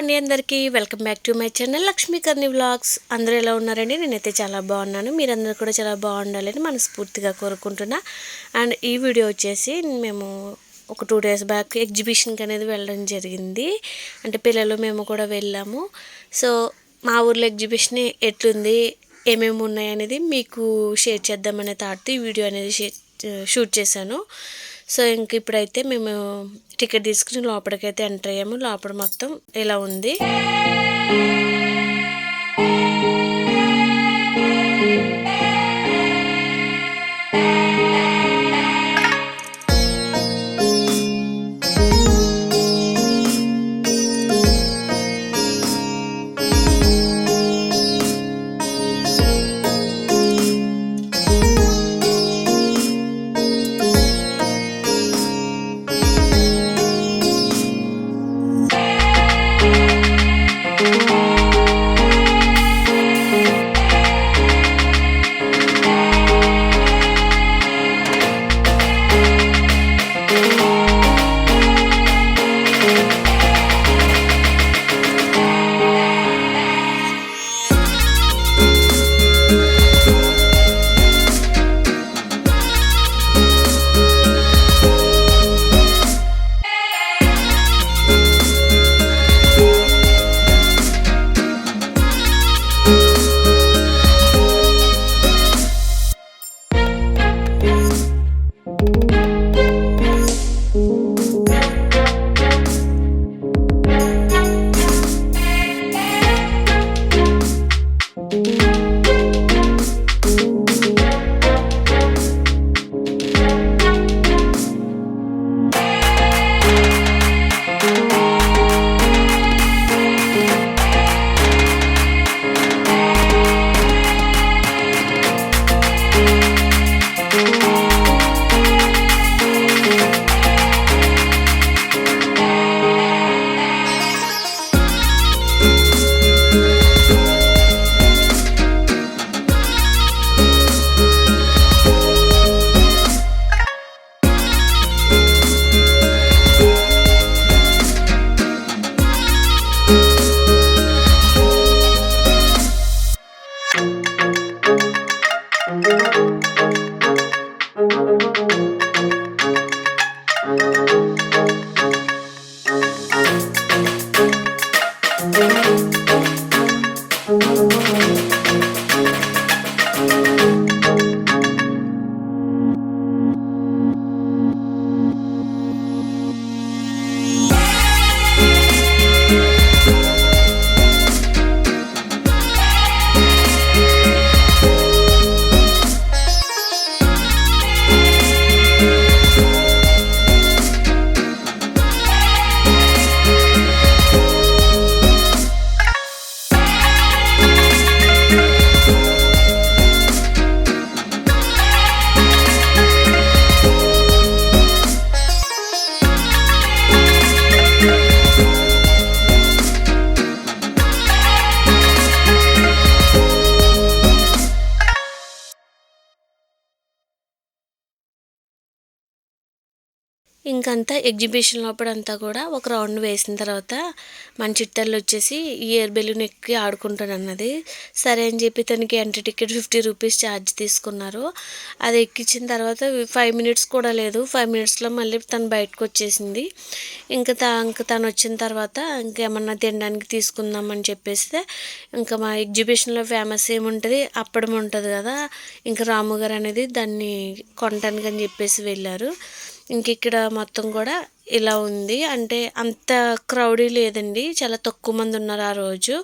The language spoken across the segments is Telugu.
అండి అందరికీ. Welcome back to my channel Lakshmikarni vlogs. అందరూ ఎలా ఉన్నారండి? నేనైతే చాలా బాగున్నాను. మీరందరూ కూడా చాలా బాగుండాలని మనస్ఫూర్తిగా కోరుకుంటున్నా. అండ్ ఈ వీడియో వచ్చేసి మేము ఒక టూ డేస్ బ్యాక్ ఎగ్జిబిషన్కి అనేది వెళ్ళడం జరిగింది. అంటే పిల్లలు మేము కూడా వెళ్ళాము. సో మా ఊర్లో ఎగ్జిబిషన్ ఎట్లుంది? ఏమేమి ఉన్నాయి అనేది మీకు షేర్ చేద్దామనే థాట్తో ఈ వీడియో అనేది షేర్ షూట్ చేశాను. సో ఇంక ఇప్పుడైతే మేము టికెట్ తీసుకుని లోపలికైతే ఎంటర్ అయ్యాము. లోపల మొత్తం ఇలా ఉంది. ఇంకంతా ఎగ్జిబిషన్ లోపలంతా కూడా ఒక రౌండ్ వేసిన తర్వాత మన చిట్టల్లో వచ్చేసి ఈ ఎయిర్ బెలూన్ ఎక్కి ఆడుకుంటాను అన్నది సరే అని చెప్పి తనకి entry ticket fifty rupees charge తీసుకున్నారు. అది ఎక్కించిన తర్వాత ఫైవ్ మినిట్స్ కూడా లేదు. ఫైవ్ మినిట్స్లో మళ్ళీ తను బయటకు వచ్చేసింది. ఇంకా తా ఇంకా తను వచ్చిన తర్వాత ఇంకేమన్నా తినడానికి తీసుకుందామని చెప్పేస్తే ఇంకా మా ఎగ్జిబిషన్లో ఫేమస్ ఏముంటుంది? అప్పడం ఉంటుంది కదా. ఇంకా రాము గారు అనేది దాన్ని కొనటానికి అని చెప్పేసి వెళ్ళారు. ఇంక ఇక్కడ మొత్తం కూడా ఇలా ఉంది. అంటే అంత క్రౌడీ లేదండి. చాలా తక్కువ మంది ఉన్నారు ఆ రోజు.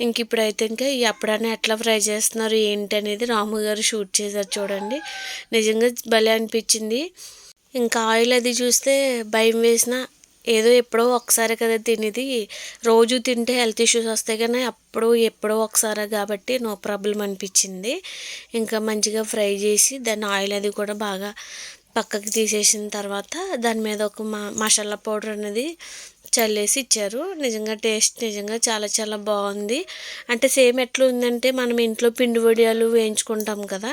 ఇంక ఇప్పుడైతే ఇంకా ఎప్పుడైనా ఎట్లా ఫ్రై చేస్తున్నారు ఏంటి అనేది రాము గారు షూట్ చేశారు చూడండి. నిజంగా భలే అనిపించింది. ఇంకా ఆయిల్ అది చూస్తే భయం వేసిన ఏదో ఎప్పుడో ఒకసారి కదా తినేది. రోజు తింటే హెల్త్ ఇష్యూస్ వస్తాయి కానీ అప్పుడు ఎప్పుడో ఒకసారి కాబట్టి నో ప్రాబ్లం అనిపించింది. ఇంకా మంచిగా ఫ్రై చేసి దాన్ని ఆయిల్ అది కూడా బాగా పక్కకి తీసేసిన తర్వాత దాని మీద ఒక మసాలా పౌడర్ అనేది చల్లేసి ఇచ్చారు. నిజంగా టేస్ట్ నిజంగా చాలా చాలా బాగుంది. అంటే సేమ్ ఎట్లా ఉందంటే మనం ఇంట్లో పిండి వడియాలు వేయించుకుంటాం కదా.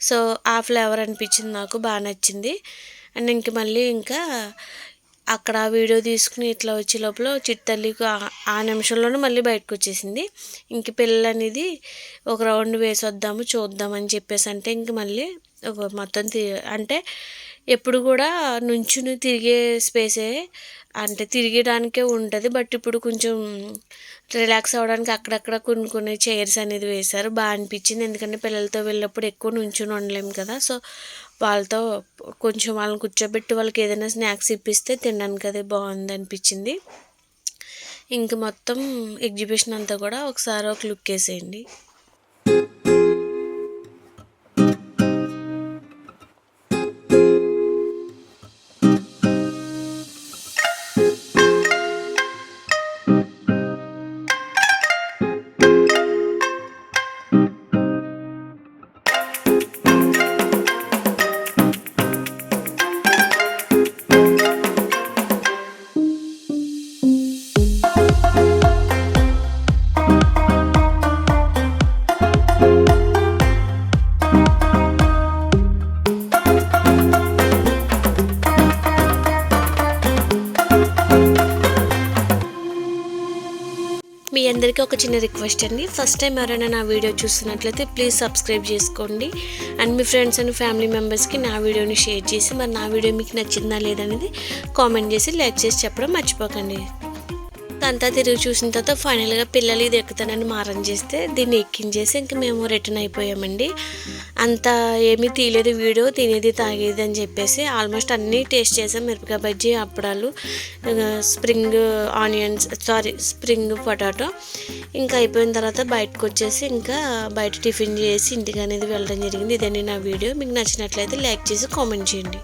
సో ఆ ఫ్లేవర్ అనిపించింది నాకు బాగా నచ్చింది. అండ్ ఇంక మళ్ళీ ఇంకా అక్కడ వీడియో తీసుకుని ఇట్లా వచ్చే లోపల చిట్టల్లికి ఆ- నిమిషంలోనే మళ్ళీ బయటకు వచ్చేసింది. ఇంక పిల్లలు అనేది ఒక రౌండ్ వేసొద్దాము చూద్దామని చెప్పేసి అంటే ఇంక మళ్ళీ ఒక మొత్తం తి అంటే ఎప్పుడు కూడా నుంచుని తిరిగే స్పేసే అంటే తిరిగడానికే ఉంటుంది. బట్ ఇప్పుడు కొంచెం రిలాక్స్ అవ్వడానికి అక్కడక్కడ కొన్ని కొన్ని చైర్స్ అనేది వేశారు. బాగా అనిపించింది. ఎందుకంటే పిల్లలతో వెళ్ళినప్పుడు ఎక్కువ నుంచుని ఉండలేము కదా. సో వాళ్ళతో కొంచెం వాళ్ళని కూర్చోబెట్టి వాళ్ళకి ఏదైనా స్నాక్స్ ఇప్పిస్తే తినడానికి అది బాగుంది అనిపించింది. ఇంక మొత్తం ఎగ్జిబిషన్ అంతా కూడా ఒకసారి ఒక లుక్ వేసేయండి. అందరికీ ఒక చిన్న రిక్వెస్ట్ అండి. ఫస్ట్ టైం ఎవరైనా నా వీడియో చూస్తున్నట్లయితే ప్లీజ్ సబ్స్క్రైబ్ చేసుకోండి. అండ్ మీ ఫ్రెండ్స్ అండ్ ఫ్యామిలీ మెంబర్స్కి నా వీడియోని షేర్ చేసి మరి నా వీడియో మీకు నచ్చిందా లేదనేది కామెంట్ చేసి లైక్ చేసి చెప్పడం మర్చిపోకండి. అంతా తిరిగి చూసిన తర్వాత ఫైనల్గా పిల్లలు ఇది ఎక్కుతానని మారం చేస్తే దీన్ని ఎక్కించేసి ఇంక మేము రిటర్న్ అయిపోయామండి. అంత ఏమీ తీయలేదు వీడియో తినేది తాగేది అని చెప్పేసి ఆల్మోస్ట్ అన్నీ టేస్ట్ చేసాం. మిరపకాయ బజ్జీ అప్పడాలు spring onions sorry spring potato ఇంకా అయిపోయిన తర్వాత బయటకు వచ్చేసి ఇంకా బయట టిఫిన్ చేసి ఇంటికి అనేది వెళ్ళడం జరిగింది. ఇదండి నా వీడియో. మీకు నచ్చినట్లయితే లైక్ చేసి కామెంట్ చేయండి.